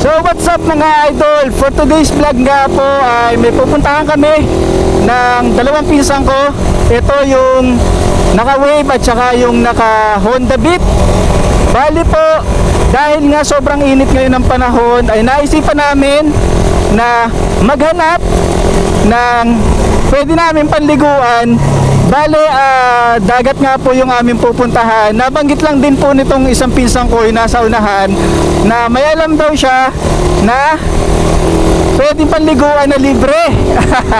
So what's up mga idol? For today's vlog nga po ay may pupuntahan kami ng dalawang pinsan ko. Ito yung naka-wave at saka yung naka Honda Beat. Bali po, dahil nga sobrang init ngayon ng panahon ay naisipan namin na maghanap ng pwede namin panliguan Bale, ah, dagat nga po yung aming pupuntahan. Nabanggit lang din po nitong isang pinsang ko yung nasa unahan na may alam daw siya na pwede panliguan na libre.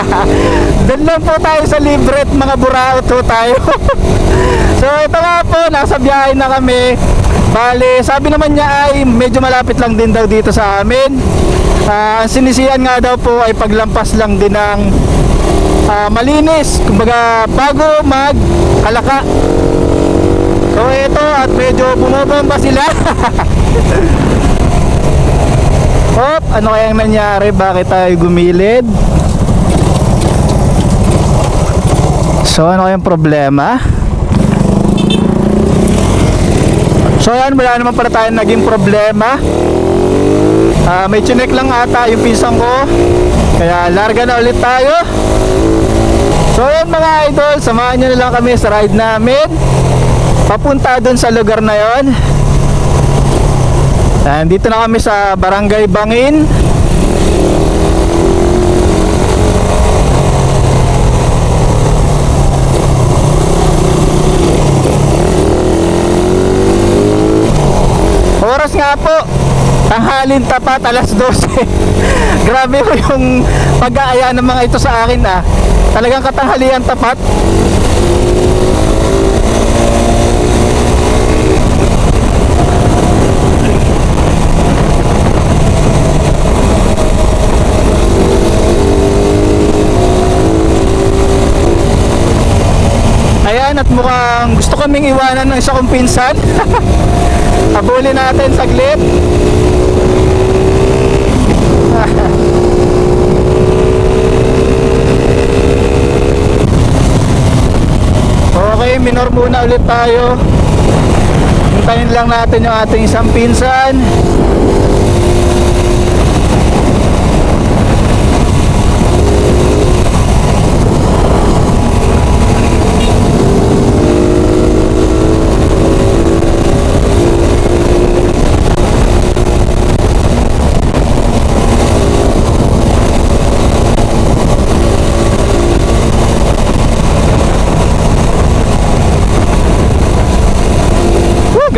Doon lang po tayo sa libre at mga buraot po tayo. so ito nga po, nasa biyahe na kami. Bale, sabi naman niya ay medyo malapit lang din daw dito sa amin. Ang sinisiyan nga daw po ay paglampas lang din ng ah, malinis. Kumbaga, bago mag kalaka. So ito at medyo bumabomba sila. Hop, ano kayang nangyari? Bakit tayo gumilid? So ano kayang problema? So yan, wala naman pala tayo naging problema. Ah, may chinek lang ata yung pisang ko. Kaya larga na ulit tayo. So yan mga idol, samahan nyo na lang kami sa ride namin. Papunta dun sa lugar na yon. Nandito na kami sa Barangay Bangin. Oras nga po, tanghalin tapat alas 12. Grabe po yung pag-aaya ng mga ito sa akin ah. Talagang katanghalian tapat. Ayan at mukhang gusto kaming iwanan ng isa kong pinsan. Habulin natin saglit. Minor muna ulit tayo. Hintayin lang natin yung ating isang pinsan.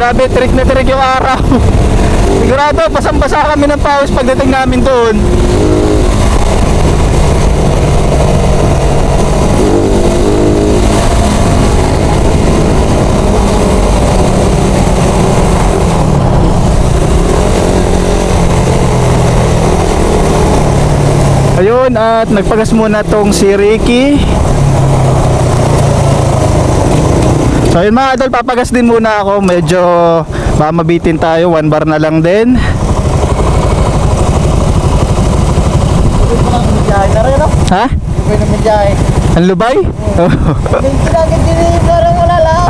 Grabe, trick na trick yung araw. Sigurado, basang-basa kami ng pawis pagdating namin doon. Ayun, at nagpagas muna tong si Ricky. So yun mga idol, papagas din muna ako. Medyo baka mabitin tayo. One bar na lang din. Ha? Ibay na medyahe. Ang lubay? Yung pinagin din parang wala lang.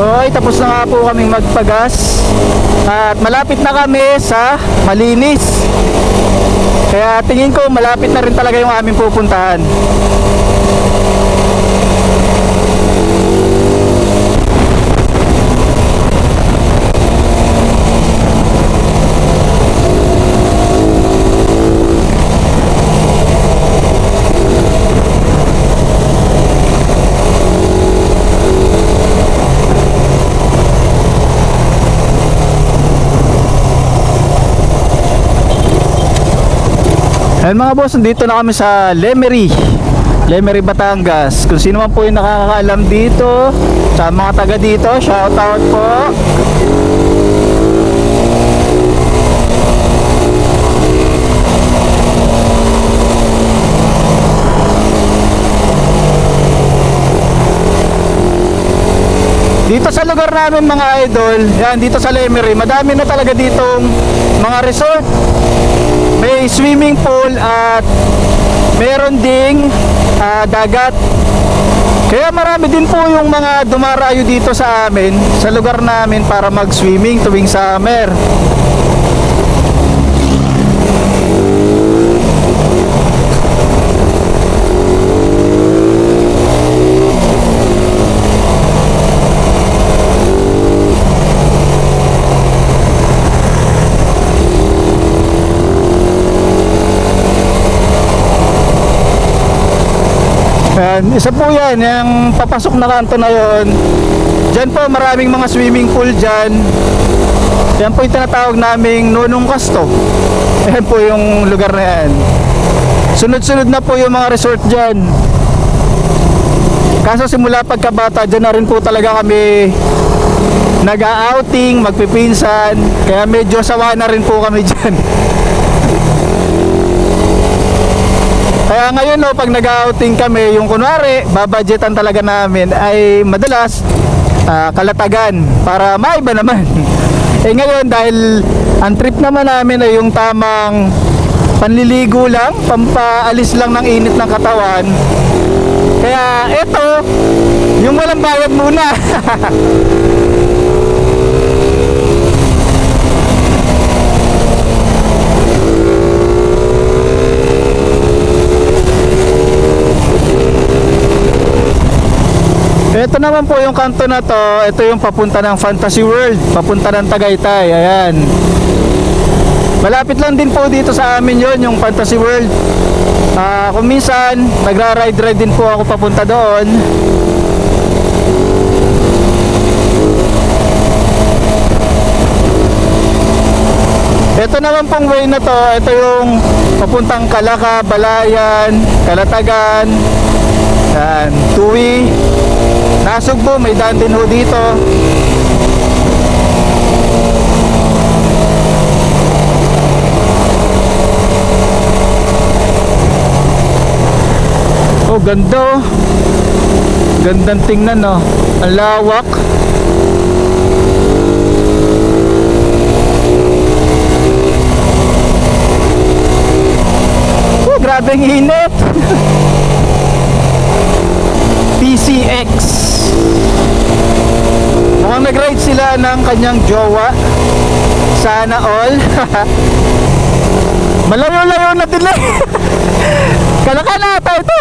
Okay, tapos na nga po kaming magpagas. At malapit na kami sa Malinis. Kaya tingin ko malapit na rin talaga yung aming pupuntahan. Ayan mga boss, dito na kami sa Lemery. Lemery, Batangas. Kung sino man po yung nakakaalam dito, sa mga taga dito, shout out po. Dito sa lugar namin mga idol, yan dito sa Lemery, madami na talaga ditong mga resort. May swimming pool at meron ding ah, dagat. Kaya marami din po yung mga dumarayo dito sa amin, sa lugar namin para mag-swimming tuwing summer. Yan, isa po yan, yung papasok na kanto na yon. Diyan po maraming mga swimming pool dyan. Yan po yung tinatawag naming Nunong Kasto. Yan po yung lugar na yan. Sunod-sunod na po yung mga resort dyan. Kaso simula pagkabata, dyan na rin po talaga kami nag-outing, magpipinsan. Kaya medyo sawa na rin po kami dyan. Kaya ngayon no, pag nag-outing kami, yung kunwari, babadgetan talaga namin ay madalas ah, kalatagan para maiba naman. eh ngayon dahil ang trip naman namin ay yung tamang panliligo lang, pampaalis lang ng init ng katawan. Kaya eto, yung walang bayad muna. Ito naman po yung kanto na to, ito yung papunta ng Fantasy World, papunta ng Tagaytay, ayan. Malapit lang din po dito sa amin yon yung Fantasy World. Ah, kung minsan, nagra-ride-ride din po ako papunta doon. Ito naman pong way na to, ito yung papuntang Kalaka, Balayan, Kalatagan, yan, Tuwi, Nasugbo, may daan din ho dito. Oh, ganda oh. Gandang tingnan oh. Ang lawak. Oh, grabe ang init. PCX. Mukhang nag-ride sila ng kanyang jowa. Sana all. Malayo-layo na din eh. Kalaka na ata ito.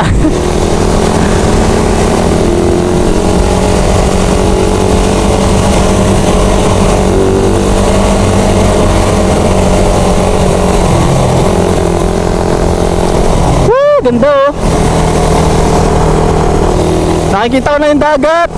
Woo, ganda oh. Nakikita ko na yung dagat.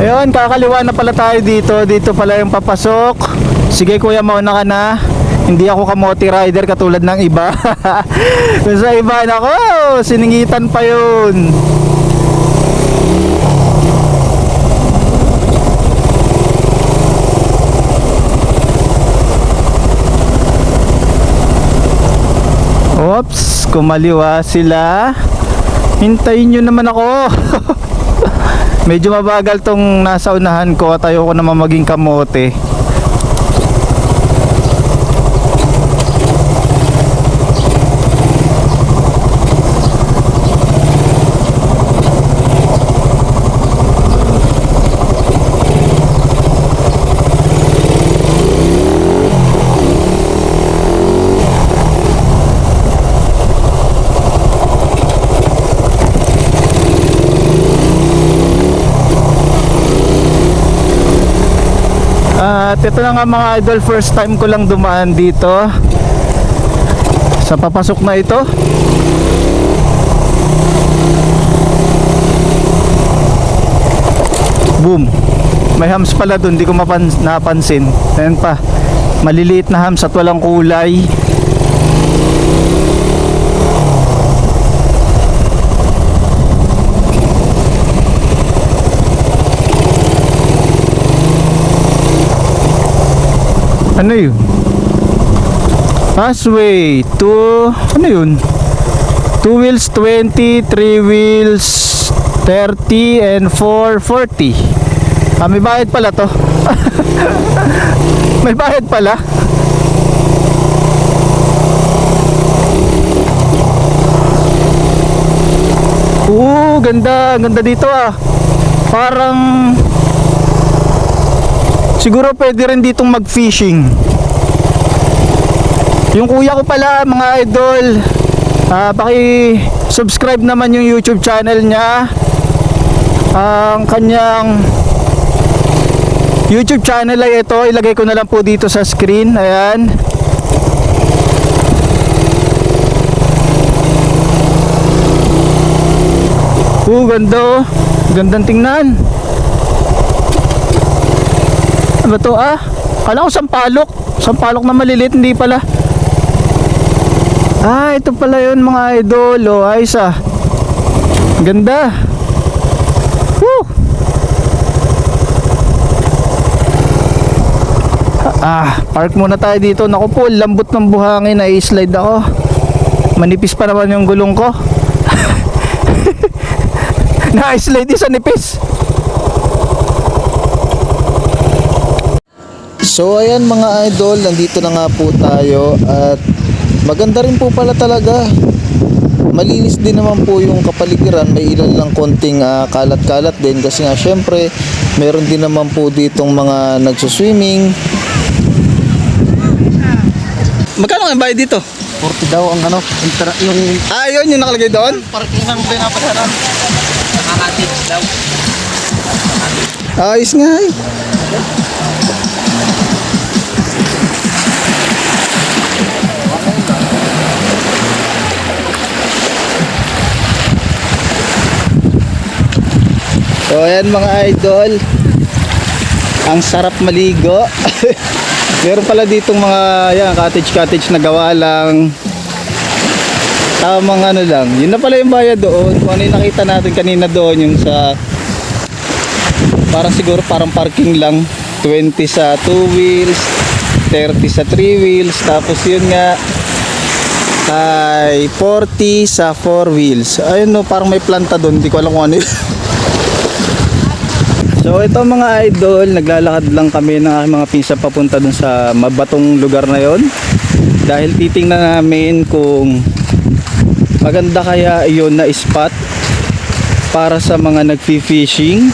Ayun, kakaliwa na pala tayo dito. Dito pala yung papasok. Sige kuya, mauna ka na. Hindi ako kamote rider katulad ng iba. Sa iba, nako, siningitan pa yun. Oops, kumaliwa sila. Hintayin nyo naman ako. Medyo mabagal tong nasa unahan ko at ayoko naman maging kamote. At ito na nga mga idol, first time ko lang dumaan dito sa papasok na ito. Boom. May hams pala dun, di ko napansin. Ayan pa. Maliliit na hams at walang kulay. Ano yun? Passway to ano yun? 2 wheels 20, 3 wheels 30 and 4 40. Ah, may bayad pala to. may bayad pala. Oo, ganda. Ganda dito ah. Parang siguro pwede rin ditong mag-fishing. Yung kuya ko pala mga idol, ah paki-subscribe naman yung YouTube channel niya. Ang kanyang YouTube channel ay ito, ilagay ko na lang po dito sa screen. Ayan. Oo, ganda oh. Gandang tingnan. Ano to ah? Kala ko sampalok. Sampalok na maliliit, hindi pala. Ah, ito pala yun mga idol. Oh, ayos ah. Ganda. Woo! Ah, park muna tayo dito. Naku po, lambot ng buhangin. Nai-slide ako. Manipis pa naman yung gulong ko. Na-slide isa nipis. So ayan mga idol, nandito na nga po tayo at maganda rin po pala talaga. Malinis din naman po yung kapaligiran, may ilan lang konting ah, kalat-kalat din kasi nga syempre meron din naman po ditong mga nagsuswimming. Magkano ang bayad dito? 40 daw ang ano, inter- yung Ah, yun yung nakalagay doon? parking ng pinapadaanan. Ayos nga eh. So ayan mga idol. Ang sarap maligo. Meron pala ditong mga yan, cottage cottage na gawa lang. Tamang ano lang. Yun na pala yung bayad doon. Kung ano yung nakita natin kanina doon Yung sa Parang siguro parang parking lang. 20 sa 2 wheels 30 sa 3 wheels. Tapos yun nga ay 40 sa 4 wheels. Ayun no parang may planta doon. Hindi ko alam kung ano yun So ito mga idol, naglalakad lang kami ng aking mga pinsan papunta dun sa mabatong lugar na yon. Dahil titingnan namin kung maganda kaya iyon na spot para sa mga nagfi-fishing.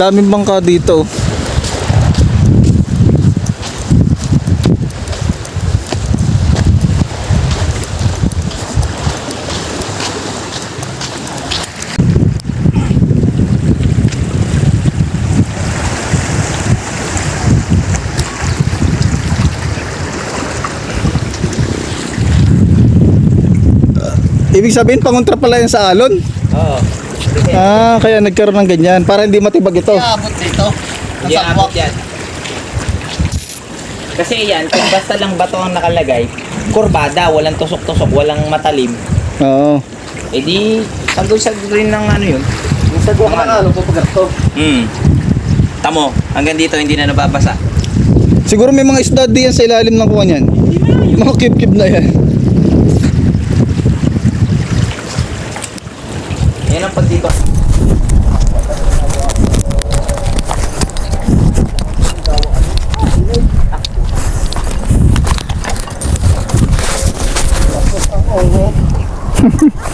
Daming bangka dito. Ibig sabihin pangontra pala yan sa alon? Oo. Ah, kaya nagkaroon ng ganyan para hindi matibag ito. Iabot dito. Hindi abot yan. Kasi yan, kung basta lang bato ang nakalagay, kurbada, walang tusok-tusok, walang matalim, Oo. eh di, sagol-sagol rin ng ano yun. Yung sa guwak ng ano, pupagarto. Hmm. Tamo, hanggang dito hindi na nababasa. Siguro may mga isda diyan sa ilalim ng kuha niyan. Mga kib-kib na yan. Yan ang pag dito.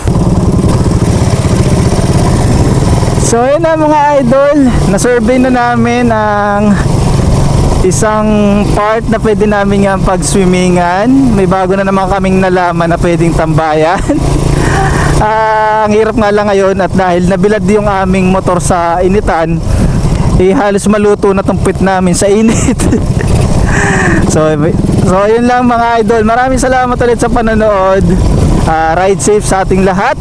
So yun na mga idol, na-survey na namin ang isang part na pwede namin nga pag-swimmingan. May bago na naman kaming nalaman na pwedeng tambayan. Ah, ang hirap nga lang ngayon at dahil nabilad yung aming motor sa initan, eh halos maluto na tong pit namin sa init. so, so yun lang mga idol. Maraming salamat ulit sa panonood. Ah, ride safe sa ating lahat.